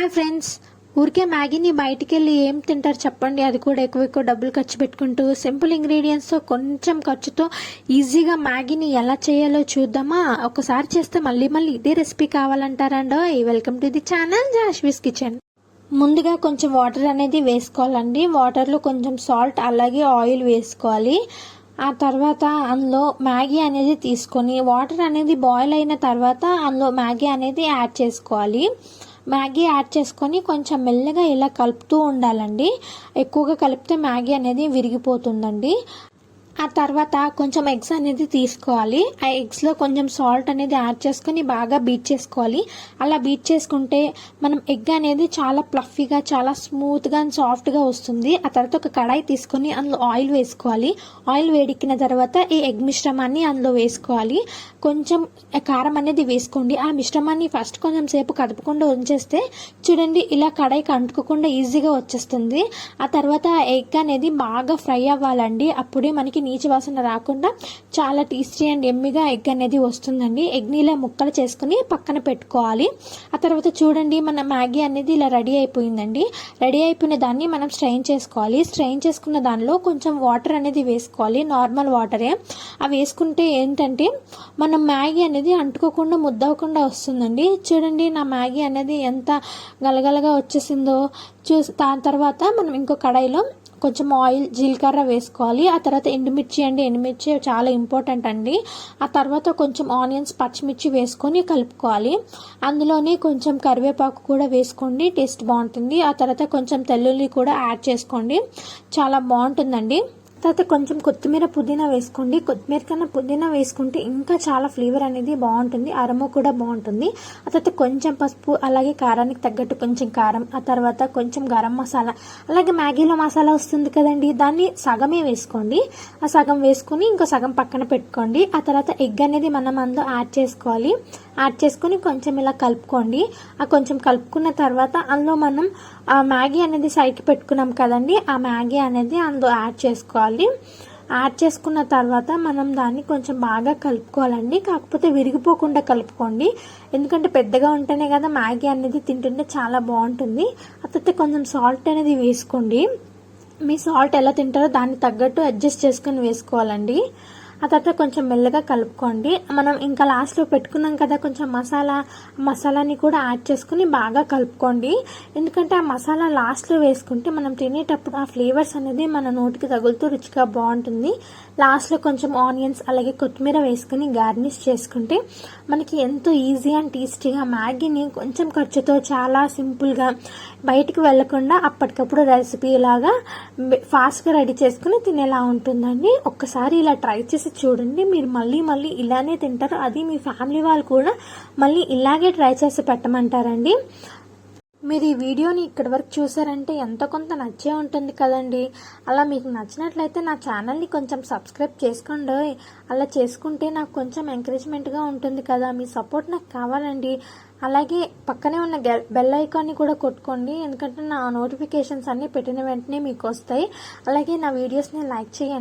Hi friends. ఊరికే మ్యాగీని బయటికి వెళ్ళి ఏం తింటారు చెప్పండి. అది కూడా ఎక్కువ ఎక్కువ డబ్బులు ఖర్చు పెట్టుకుంటూ సింపుల్ ఇంగ్రీడియంట్స్తో కొంచెం ఖర్చుతో ఈజీగా మ్యాగీని ఎలా చేయాలో చూద్దామా? ఒకసారి చేస్తే మళ్ళీ మళ్ళీ ఇదే recipe కావాలంటారండో welcome to the channel Jashvi's kitchen ముందుగా కొంచెం వాటర్ అనేది వేసుకోవాలండి. వాటర్లో కొంచెం సాల్ట్ అలాగే ఆయిల్ వేసుకోవాలి. ఆ తర్వాత అందులో మ్యాగీ అనేది తీసుకొని వాటర్ అనేది బాయిల్ అయిన తర్వాత అందులో మ్యాగీ అనేది యాడ్ చేసుకోవాలి. మ్యాగీ యాడ్ చేసుకొని కొంచెం మెల్లగా ఇలా కలుపుతూ ఉండాలండి. ఎక్కువగా కలిపితే మ్యాగీ అనేది విరిగిపోతుందండి. ఆ తర్వాత కొంచెం ఎగ్స్ అనేది తీసుకోవాలి. ఆ ఎగ్స్లో కొంచెం సాల్ట్ అనేది యాడ్ చేసుకొని బాగా బీట్ చేసుకోవాలి. అలా బీట్ చేసుకుంటే మనం ఎగ్ అనేది చాలా ప్లఫీగా చాలా స్మూత్గా అండ్ సాఫ్ట్గా వస్తుంది. ఆ తర్వాత ఒక కడాయి తీసుకొని అందులో ఆయిల్ వేసుకోవాలి. ఆయిల్ వేడెక్కిన తర్వాత ఈ ఎగ్ మిశ్రమాన్ని అందులో వేసుకోవాలి. కొంచెం కారం అనేది వేసుకోండి. ఆ మిశ్రమాన్ని ఫస్ట్ కొంచెం సేపు కదపకుండా ఉంచేస్తే చూడండి ఇలా కడాయికి అంటుకోకుండా ఈజీగా వచ్చేస్తుంది. ఆ తర్వాత ఆ ఎగ్ అనేది బాగా ఫ్రై అవ్వాలండి. అప్పుడే మనకి నీచు వాసన రాకుండా చాలా టేస్టీ అండ్ ఎమ్మిగా ఎగ్ అనేది వస్తుందండి. ఎగ్ని ముక్కలు చేసుకుని పక్కన పెట్టుకోవాలి. ఆ తర్వాత చూడండి మన మ్యాగీ అనేది ఇలా రెడీ అయిపోయిందండి. రెడీ అయిపోయిన దాన్ని మనం స్ట్రెయిన్ చేసుకోవాలి. స్ట్రెయిన్ చేసుకున్న దానిలో కొంచెం వాటర్ అనేది వేసుకోవాలి. నార్మల్ వాటరే. అవి వేసుకుంటే ఏంటంటే మనం మ్యాగీ అనేది అంటుకోకుండా ముద్దవకుండా వస్తుందండి. చూడండి నా మ్యాగీ అనేది ఎంత గలగలగా వచ్చేసిందో. చూసి దాని తర్వాత మనం ఇంకో కడాయిలో కొంచెం ఆయిల్ జీలకర్ర వేసుకోవాలి. ఆ తర్వాత ఎండుమిర్చి అండి. ఎండుమిర్చి చాలా ఇంపార్టెంట్ అండి. ఆ తర్వాత కొంచెం ఆనియన్స్ పచ్చిమిర్చి వేసుకొని కలుపుకోవాలి. అందులోనే కొంచెం కరివేపాకు కూడా వేసుకోండి. టేస్ట్ బాగుంటుంది. ఆ తర్వాత కొంచెం తెల్లుల్లి కూడా యాడ్ చేసుకోండి. చాలా బాగుంటుందండి. తర్వాత కొంచెం కొత్తిమీర పుదీనా వేసుకోండి. కొత్తిమీర కన్నా పుదీనా వేసుకుంటే ఇంకా చాలా ఫ్లేవర్ అనేది బాగుంటుంది. అరము కూడా బాగుంటుంది. ఆ తర్వాత కొంచెం పసుపు అలాగే కారానికి తగ్గట్టు కొంచెం కారం ఆ తర్వాత కొంచెం గరం మసాలా అలాగే మ్యాగీలో మసాలా వస్తుంది కదండి. దాన్ని సగమే వేసుకోండి. ఆ సగం వేసుకుని ఇంకో సగం పక్కన పెట్టుకోండి. ఆ తర్వాత ఎగ్ అనేది మనం అందులో యాడ్ చేసుకోవాలి. యాడ్ చేసుకుని కొంచెం ఇలా కలుపుకోండి. ఆ కొంచెం కలుపుకున్న తర్వాత అందులో మనం ఆ మ్యాగీ అనేది సైడ్కి పెట్టుకున్నాం కదండి. ఆ మ్యాగీ అనేది అందులో యాడ్ చేసుకోవాలి. యాడ్ చేసుకున్న తర్వాత మనం దాన్ని కొంచెం బాగా కలుపుకోవాలండి. కాకపోతే విరిగిపోకుండా కలుపుకోండి. ఎందుకంటే పెద్దగా ఉంటేనే కదా మ్యాగీ అనేది తింటుంటే చాలా బాగుంటుంది. అతతే కొంచెం సాల్ట్ అనేది వేసుకోండి. మీ సాల్ట్ ఎలా తింటారో దాన్ని తగ్గట్టు అడ్జస్ట్ చేసుకొని వేసుకోవాలండి. ఆ తర్వాత కొంచెం మెల్లగా కలుపుకోండి. మనం ఇంకా లాస్ట్లో పెట్టుకున్నాం కదా కొంచెం మసాలా మసాలాని కూడా యాడ్ చేసుకుని బాగా కలుపుకోండి. ఎందుకంటే ఆ మసాలా లాస్ట్లో వేసుకుంటే మనం తినేటప్పుడు ఆ ఫ్లేవర్స్ అనేది మన నోటికి తగులుతూ రుచిగా బాగుంటుంది. లాస్ట్లో కొంచెం ఆనియన్స్ అలాగే కొత్తిమీర వేసుకుని గార్నిష్ చేసుకుంటే మనకి ఎంతో ఈజీ అండ్ టేస్టీగా మ్యాగీని కొంచెం ఖర్చుతో చాలా సింపుల్గా బయటికి వెళ్ళకుండా అప్పటికప్పుడు రెసిపీ లాగా ఫాస్ట్గా రెడీ చేసుకుని తినేలా ఉంటుందండి. ఒక్కసారి ఇలా ట్రై చేసి చేసి చూడండి మీరు మళ్ళీ మళ్ళీ ఇలానే తింటారు. అది మీ ఫ్యామిలీ వాళ్ళు కూడా మళ్ళీ ఇలాగే ట్రై చేసి పెట్టమంటారండి. మీరు ఈ వీడియోని ఇక్కడి వరకు చూసారంటే ఎంతో కొంత నచ్చే ఉంటుంది కదండి. అలా మీకు నచ్చినట్లయితే నా ఛానల్ని కొంచెం సబ్స్క్రైబ్ చేసుకోండి. అలా చేసుకుంటే నాకు కొంచెం ఎంకరేజ్మెంట్గా ఉంటుంది కదా. మీ సపోర్ట్ నాకు కావాలండి. అలాగే పక్కనే ఉన్న బెల్ ఐకాన్ని కూడా కొట్టుకోండి. ఎందుకంటే నా నోటిఫికేషన్స్ అన్నీ పెట్టిన వెంటనే మీకు వస్తాయి. అలాగే నా వీడియోస్ని లైక్ చేయండి.